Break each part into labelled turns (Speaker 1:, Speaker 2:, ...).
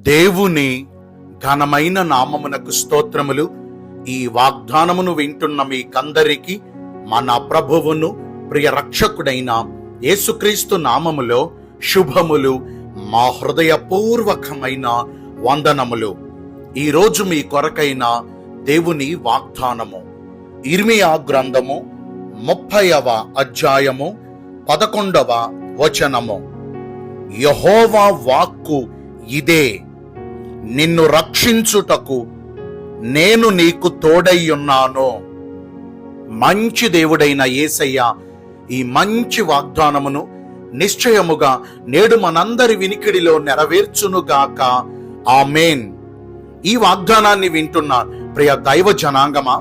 Speaker 1: దేవుని ఘనమైన నామమునకు స్తోత్రములు. ఈ వాగ్దానమును వింటున్న మీకందరికీ మన ప్రభువును ప్రియ రక్షకుడైన యేసుక్రీస్తు నామములో శుభములు మా హృదయపూర్వకమైన వందనములు. ఈరోజు మీ కొరకైన దేవుని వాగ్దానము. ఇర్మియా గ్రంథము ముప్పైవ అధ్యాయము పదకొండవ వచనము. యహోవా వాక్కు ఇదే. నిన్ను రక్షించుటకు నేను నీకు తోడయ్యున్నాను. మంచి దేవుడైన యేసయ్య ఈ మంచి వాగ్దానమును నిశ్చయముగా నేడు మనందరి వినికిడిలో నెరవేర్చునుగాక. ఆమెన్. ఈ వాగ్దానాన్ని వింటున్న ప్రియ దైవ జనాంగమా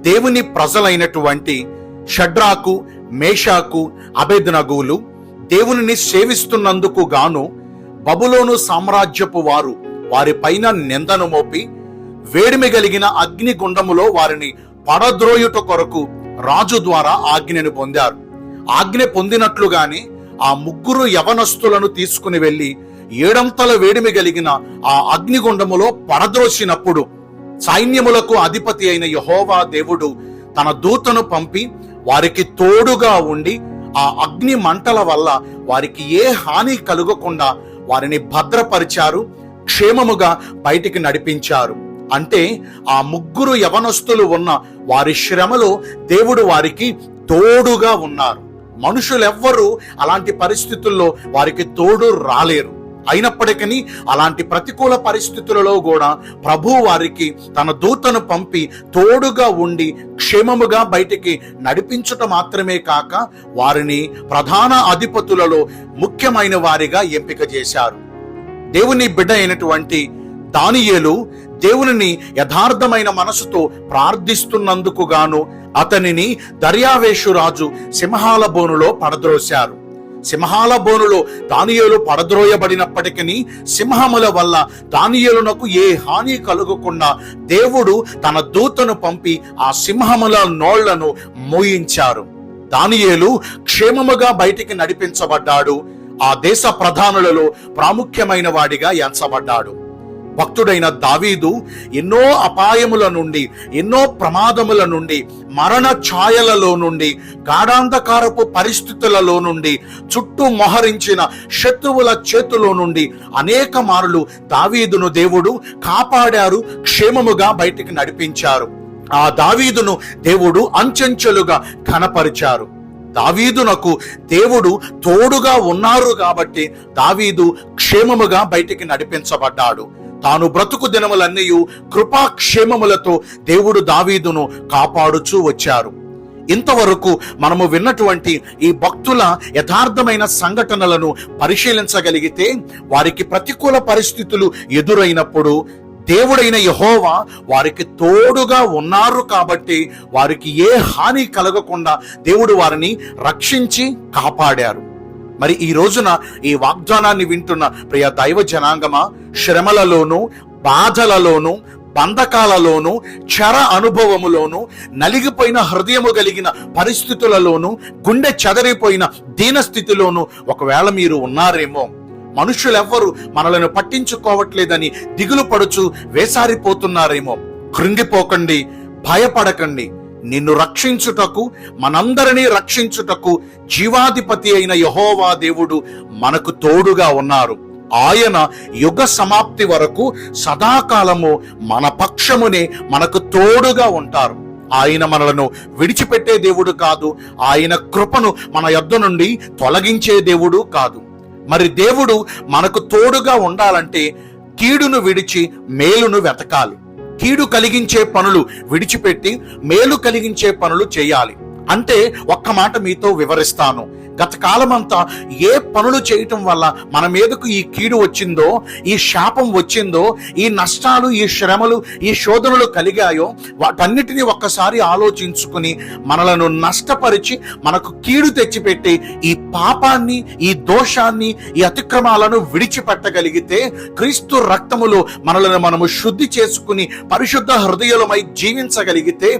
Speaker 1: దేవుని ప్రజలైనటువంటి షడ్రాకు మేషాకు అబెద్నగులు దేవునిని సేవిస్తున్నందుకు గాను బబులోను సామ్రాజ్యపు వారు వారిపైన నిందను మోపి వేడిమి కలిగిన అగ్నిగుండములో వారిని పడద్రోయుట కొరకు రాజు ద్వారా ఆజ్ఞను పొందారు. ఆజ్ఞ పొందినట్లుగానే ఆ ముగ్గురు యవనస్తులను తీసుకుని వెళ్ళి ఏడంతల వేడిమి కలిగిన ఆ అగ్నిగుండములో పడద్రోసినప్పుడు సైన్యములకు అధిపతి అయిన యహోవా దేవుడు తన దూతను పంపి వారికి తోడుగా ఉండి ఆ అగ్ని మంటల వల్ల వారికి ఏ హాని కలుగకుండా వారిని భద్రపరిచారు. క్షేమముగా బయటికి నడిపించారు. అంటే ఆ ముగ్గురు యవనస్తులు ఉన్న వారి శ్రమలో దేవుడు వారికి తోడుగా ఉన్నారు. మనుషులెవ్వరూ అలాంటి పరిస్థితుల్లో వారికి తోడు రాలేరు. అయినప్పటికీ అలాంటి ప్రతికూల పరిస్థితులలో కూడా ప్రభు వారికి తన దూతను పంపి తోడుగా ఉండి క్షేమముగా బయటికి నడిపించుట మాత్రమే కాక వారిని ప్రధాన అధిపతులలో ముఖ్యమైన వారిగా ఎంపిక చేశారు. దేవుని బిడ్డ అయినటువంటి దానియేలు దేవునిని యథార్థమైన మనసుతో ప్రార్థిస్తున్నందుకు గాను అతనిని దర్యావేషు రాజు సింహాల బోనులో పడద్రోశారు. సింహాల బోనులో దానియేలు పడద్రోయబడినప్పటికీ సింహముల వల్ల దానియేలునకు ఏ హాని కలుగకుండా దేవుడు తన దూతను పంపి ఆ సింహముల నోళ్ళను మోయించారు. దానియేలు క్షేమముగా బయటికి నడిపించబడ్డాడు. ఆ దేశ ప్రధానులలో ప్రాముఖ్యమైన వాడిగా ఎంచబడ్డాడు. భక్తుడైన దావీదు ఎన్నో అపాయముల నుండి ఎన్నో ప్రమాదముల నుండి మరణ ఛాయలలో నుండి గాఢాంధకారపు పరిస్థితులలో నుండి చుట్టూ మొహరించిన శత్రువుల చేతిలో నుండి అనేక మారులు దావీదును దేవుడు కాపాడారు క్షేమముగా బయటికి నడిపించారు. ఆ దావీదును దేవుడు అంచెంచెలుగా కనపరిచారు దావీదునకు దేవుడు తోడుగా ఉన్నారు కాబట్టి దావీదు క్షేమముగా బయటికి నడిపించబడ్డాడు. తాను బ్రతుకు దినములన్నీ కృపాక్షేమములతో దేవుడు దావీదును కాపాడుచూ వచ్చారు. ఇంతవరకు మనము విన్నటువంటి ఈ భక్తుల యథార్థమైన సంఘటనలను పరిశీలించగలిగితే వారికి ప్రతికూల పరిస్థితులు ఎదురైనప్పుడు దేవుడైన యహోవా వారికి తోడుగా ఉన్నారు కాబట్టి వారికి ఏ హాని కలగకుండా దేవుడు వారిని రక్షించి కాపాడారు. మరి ఈ రోజున ఈ వాగ్దానాన్ని వింటున్న ప్రియ దైవ జనాంగమా శ్రమలలోనూ బాధలలోనూ బంధకాలలోనూ చర అనుభవములోను నలిగిపోయిన హృదయము కలిగిన పరిస్థితులలోను గుండె చెదరిపోయిన దీనస్థితిలోను ఒకవేళ మీరు ఉన్నారేమో మనుషులెవ్వరు మనలను పట్టించుకోవట్లేదని దిగులు పడుచు వేసారిపోతున్నారేమో. కృంగిపోకండి భయపడకండి. నిన్ను రక్షించుటకు మనందరినీ రక్షించుటకు జీవాధిపతి అయిన యహోవా దేవుడు మనకు తోడుగా ఉన్నారు. ఆయన యుగ సమాప్తి వరకు సదాకాలము మన పక్షమునే మనకు తోడుగా ఉంటారు. ఆయన మనలను విడిచిపెట్టే దేవుడు కాదు. ఆయన కృపను మన యొద్ద నుండి తొలగించే దేవుడు కాదు. మరి దేవుడు మనకు తోడుగా ఉండాలంటే కీడును విడిచి మేలును వెతకాలి. కీడు కలిగించే పనులు విడిచిపెట్టి మేలు కలిగించే పనులు చేయాలి. అంటే ఒక్క మాట మీతో వివరిస్తాను. గత కాలమంతా ఏ పనులు చేయటం వల్ల మన మీదకు ఈ కీడు వచ్చిందో ఈ శాపం వచ్చిందో ఈ నష్టాలు ఈ శ్రమలు ఈ శోధనలు కలిగాయో వాటన్నిటినీ ఒక్కసారి ఆలోచించుకుని మనలను నష్టపరిచి మనకు కీడు తెచ్చిపెట్టి ఈ పాపాన్ని ఈ దోషాన్ని ఈ అతిక్రమాలను విడిచిపెట్టగలిగితే క్రీస్తు రక్తములో మనలను మనము శుద్ధి చేసుకుని పరిశుద్ధ హృదయలమై జీవించగలిగితే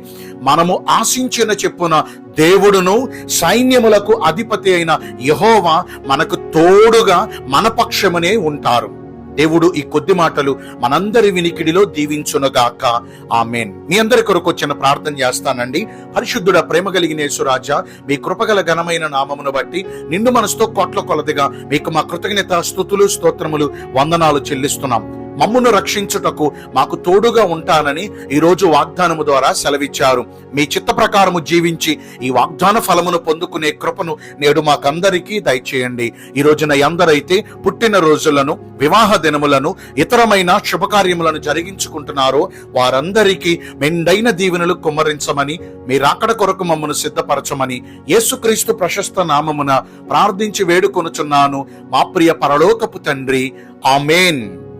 Speaker 1: మనము ఆశించిన చెప్పున దేవుడును సైన్యములకు అధిపతి అయిన యహోవా మనకు తోడుగా మన పక్షమునే ఉంటారు. దేవుడు ఈ కొద్ది మాటలు మనందరి వినికిడిలో దీవించునుగాక. ఆమెన్. మీ అందరి కొరకు వచ్చిన ప్రార్థన చేస్తానండి. పరిశుద్ధుడ ప్రేమ కలిగిన యేసురాజా మీ కృపగల ఘనమైన నామమును బట్టి నిండు మనసుతో కొట్ల కొలదిగా మీకు మా కృతజ్ఞత స్థుతులు స్తోత్రములు వందనాలు చెల్లిస్తున్నాం. మమ్మును రక్షించుటకు మాకు తోడుగా ఉంటానని ఈరోజు వాగ్దానము ద్వారా సెలవిచ్చారు. మీ చిత్త ప్రకారము జీవించి ఈ వాగ్దాన ఫలమును పొందుకునే కృపను నేడు మాకందరికీ దయచేయండి. ఈ రోజున ఎందరైతే పుట్టిన రోజులను వివాహ దినములను ఇతరమైన శుభకార్యములను జరిగించుకుంటున్నారో వారందరికీ మెండైన దీవెనలు కుమ్మరించమని మీ రాకడ కొరకు మమ్మను సిద్ధపరచమని యేసుక్రీస్తు ప్రశస్త నామమున ప్రార్థించి వేడుకొనుచున్నాను. మా ప్రియ పరలోకపు తండ్రి. Amen.